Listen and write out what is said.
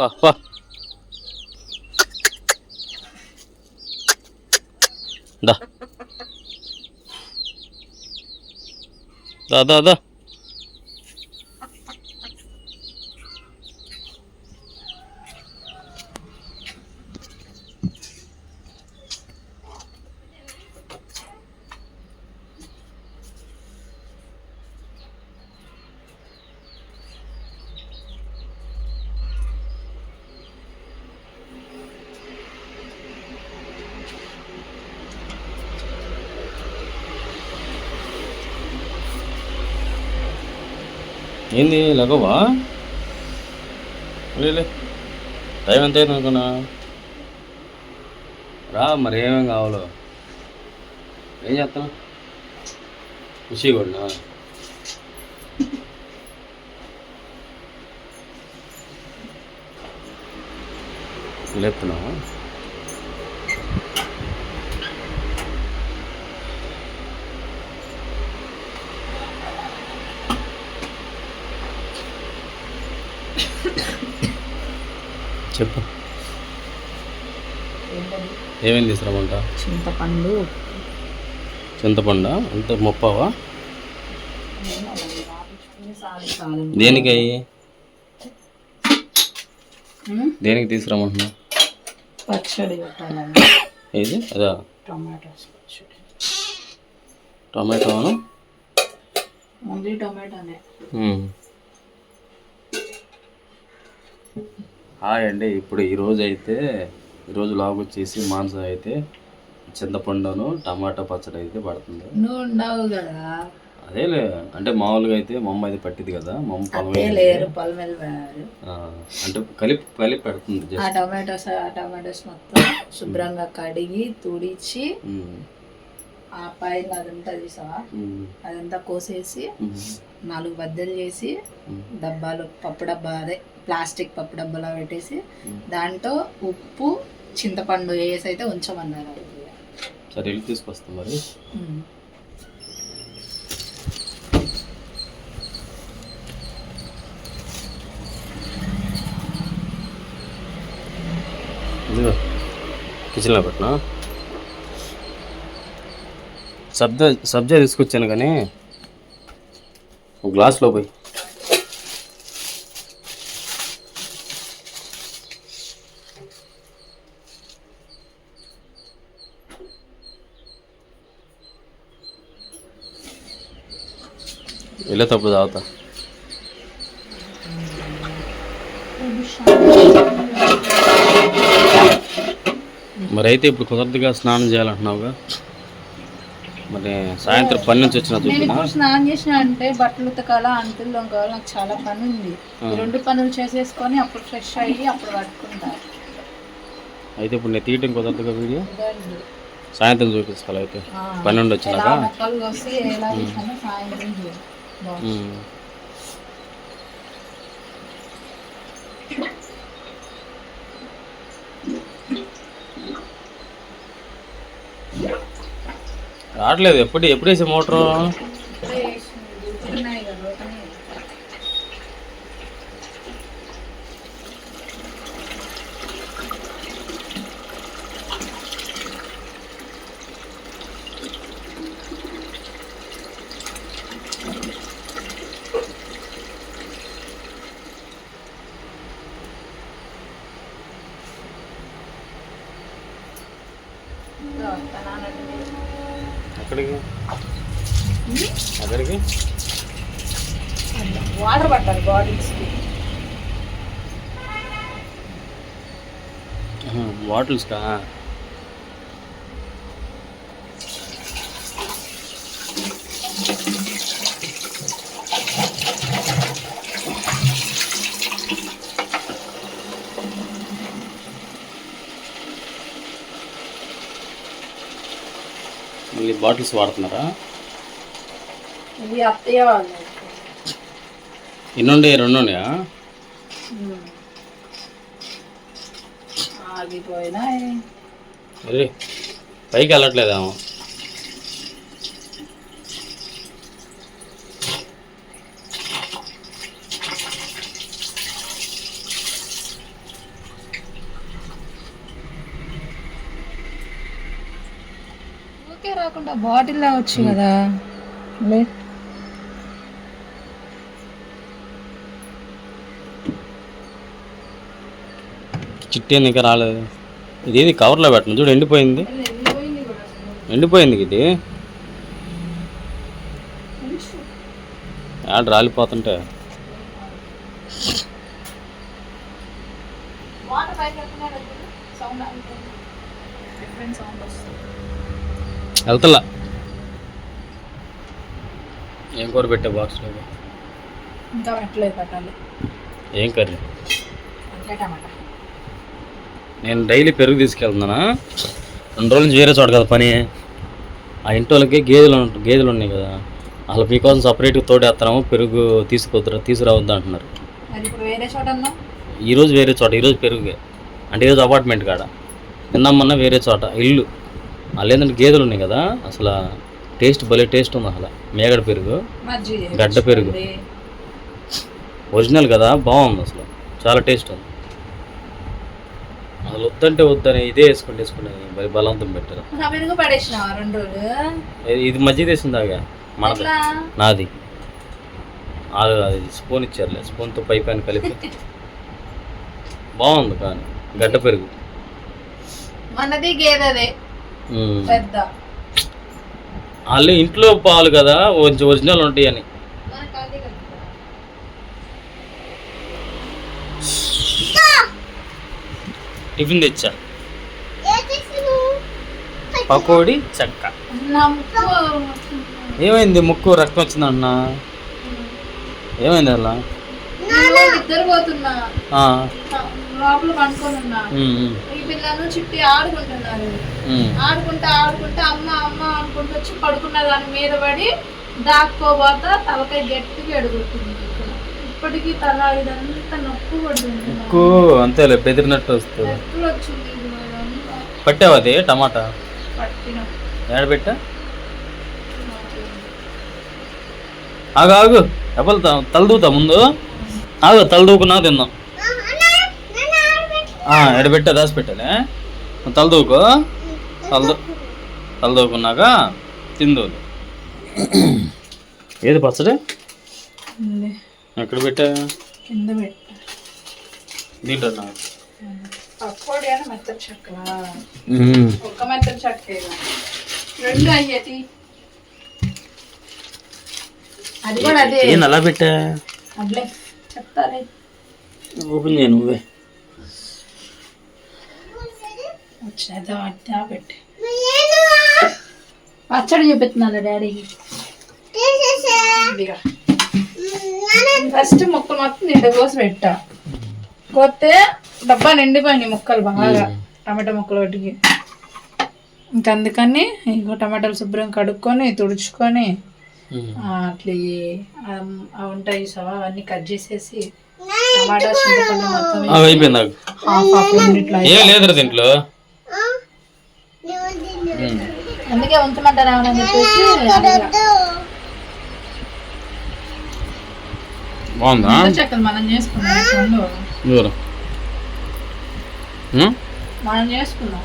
Pá, pá. Dá. Dá, dá, dá. ఏంది లగవా? లే టైం ఎంత అయింది అనుకున్నా? రా మరి ఏమేమి కావాలో. ఏం చేస్తాను ఖుషి కూడా లేపుతున్నావా? చెప్పు. ఏమేమి తీసుకురామంట? చింతపండు. చింతపండు? అంత ముప్పావా? దేనికి అయ్యి దేనికి తీసుకురామంటున్నా? పచ్చడి ఏది? అదా? టొమాటోస్ పచ్చడి. టమాటోను? ఓన్లీ టొమాటోనే. హాయ్ అండి. ఇప్పుడు ఈరోజు అయితే ఈరోజు లాగ్ వచ్చేసి మాంసం అయితే చింతపండును టమాటా పచ్చడి అయితే పడుతుంది. నువ్వు ఉండవు కదా. అదేలే అంటే మామూలుగా అయితే మా అమ్మ అయితే పట్టింది కదా. మా అమ్మ పొలం అదే వెళ్ళింది. ఆ, అంటే కలిపి కలిపి పెడుతుంది ఆ జస్ట్. టొమాటోస్ ఆ టొమాటోస్ మొత్తం శుభ్రంగా కడిగి తుడిచి. ఆ పైన అదంతా మ్మ్. అదంతా కోసేసి. నాలుగు బద్దలు చేసి. డబ్బాలు పప్పు డబ్బా అదే ప్లాస్టిక్ పప్పు డబ్బాలో పెట్టేసి. దాంట్లో ఉప్పు చింతపండు వేసి అయితే ఉంచమన్నారు సరే వెళ్ళి తీసుకొస్తాం మరి కిచెన్లో పెట్టినా సబ్జా సబ్జా తీసుకొచ్చాను కానీ ఒక గ్లాస్లో పోయి. వెళ్ళేటప్పుడు తాగుతా. మరి అయితే ఇప్పుడు కుదరదుగా స్నానం చేయాలంటున్నావుగా? మరి సాయంత్రం పని నుంచి వచ్చిన నేను చూపినా ఇప్పుడు స్నానం చేసిన అంటే బట్టలు ఉతకాల అంటులు తోముకోవాలి నాకు చాలా పని ఉంది ఈ రెండు పనులు చేసేసుకొని అప్పుడు ఫ్రెష్ అయ్యి అప్పుడు పట్టుకుంటా అయితే ఇప్పుడు నేను తీయటం కుదరదుగా వీడియో ఇదండి. సాయంత్రం చూపిస్తాను అయితే ఆ, పని నుండి ఎలా వచ్చినాక మొక్కలు కోసి ఎలా చేసానో సాయంత్రం చూడు. బాగుంది. ఉమ్. రావట్లేదు. ఎప్పుడు ఎప్పుడేసి మోటారు? ఎక్కడికి? ఎక్కడికి? వాటర్ పట్టాలి బాటిల్స్కి బాటిల్స్ మళ్ళీ బాటిల్స్ వాడుతున్నారా? ఇది అత్తయ్య వాళ్ళు రెండు ఉన్నాయా పైకి వెళ్ళట్లేదేమో ఊరికే రాకుండా బాటిల్ వచ్చు కదా. చిట్టి ఇంకా రాలేదు? ఇది ఏది కవర్లో పెట్టను. చూడు ఎండిపోయింది. ఎండిపోయింది ఇది. ఆడ రాలిపోతుంటే. వాటర్ పైకి సౌండ్ డిఫరెంట్ సౌండ్ వస్తుంది. వెళ్తలా. ఏం కూర పెట్టే బాక్స్లో ఇంకా పెట్టలేదు పెట్టాలి. ఏం కర్రీ? అంటే టమాటా. నేను డైలీ పెరుగు తీసుకెళ్తున్నానా? రెండు రోజుల నుంచి వేరే చోట కదా పని. ఆ ఇంటి వాళ్ళకి గేదెలు గేదెలు ఉన్నాయి కదా. అసలు మీకోసం సపరేట్గా తోడేస్తున్నాము పెరుగు తీసుకొద్దురా తీసుకురావద్దు అంటున్నారు. మరి ఇప్పుడు వేరే చోట అన్నా ఈరోజు వేరే చోట ఈరోజు పెరుగే. అంటే ఈరోజు అపార్ట్మెంట్ కాడ. నిన్నమ్మన్న వేరే చోట ఇల్లు. వాళ్ళు ఏంటంటే గేదెలు ఉన్నాయి కదా అసలు టేస్ట్ భలే టేస్ట్ ఉంది అసలు. మేగడ పెరుగు గడ్డ పెరుగు. ఒరిజినల్ కదా బాగుంది అసలు. చాలా టేస్ట్ ఉంది. అసలు వద్దంటే వద్దని ఇదే వేసుకుంటే వేసుకుని మరి బలవంతం పెట్టారు. ఇది- మధ్య తెసిందాగా ఎట్లా? నాది. అది స్పూన్ ఇచ్చారులే స్పూన్తో పై పైన కలిపి. బాగుంది కానీ గడ్డ పెరుగు. మనది గేదెదే. పెద్ద. వాళ్ళు ఇంట్లో పాలు కదా ఒరిజి- ఒరిజినల్ ఉంటాయి అని. టిఫిన్ తెచ్చా? పకోడి. చెక్క. ఏమైంది? ముక్కు రక్తం వచ్చిందన్న ఏమైంది అలా? లోపల ఉన్నా ఉమ్, ఈ పిల్లలు చుట్టి ఆడుకుంటున్నారు. ఆడుకుంటా ఆడుకుంటా అమ్మ అమ్మ అనుకుంటూ వచ్చి పడుకున్న దాని మీద పడి దాక్కోబోతా తలకాయ గట్టిగా ఎడుగుతుంది ఇప్పటికీ తల ఇదంతా నొప్పి పడుతుంది ముక్కు అంతేలే బెదిరినట్టు వస్తుంది. వచ్చింది పట్టావు అది టమాటా? పట్టిన. ఏడ పెట్టా? ఆగు ఆగు. ఎప్పలు తలదూతా ముందు? ఆగు తలదూకున్నాక తిందాం ఆ, ఎడ పెట్టా? దాచి పెట్టాలే. తలదూకో తలదు తలదూకున్నాక తిందు ఏది పచ్చడి. ఎక్కడ పెట్టా? కింద పెట్ట. దీంట్లో నాకు పకోడీ అని మెత్తటి చెక్క. ఒక్క మెత్తటి చెక్క రెండు అయ్యేది అది కూడా అదే. ఏం అలా పెట్టా? అట్లే. ఓపెన్ చేయ నువ్వే. వచ్చినదో పెట్టి. పచ్చడి చూపిస్తున్నాను డాడీకి. ఫస్ట్ ముక్కలు మొత్తం నిండా కోసి పెట్టా. కొత్తే డబ్బా నిండిపోయినాయి ముక్కలు బాగా. టమాటా ముక్కలు వాటికి ఇంకా అందుకని ఇంకో టమాటాలు శుభ్రం కడుక్కొని తుడుచుకొని అట్లా ఉంటాయి సవా అవన్నీ కట్ చేసేసి టమాటా చింతపండు మొత్తం హాఫ్ హాఫ్ దీంట్లో? అందుకే ఉంచమంటారా అని చెప్పేసి. బాగుందా? మనం చేసుకున్నాం మనం చేసుకున్నాం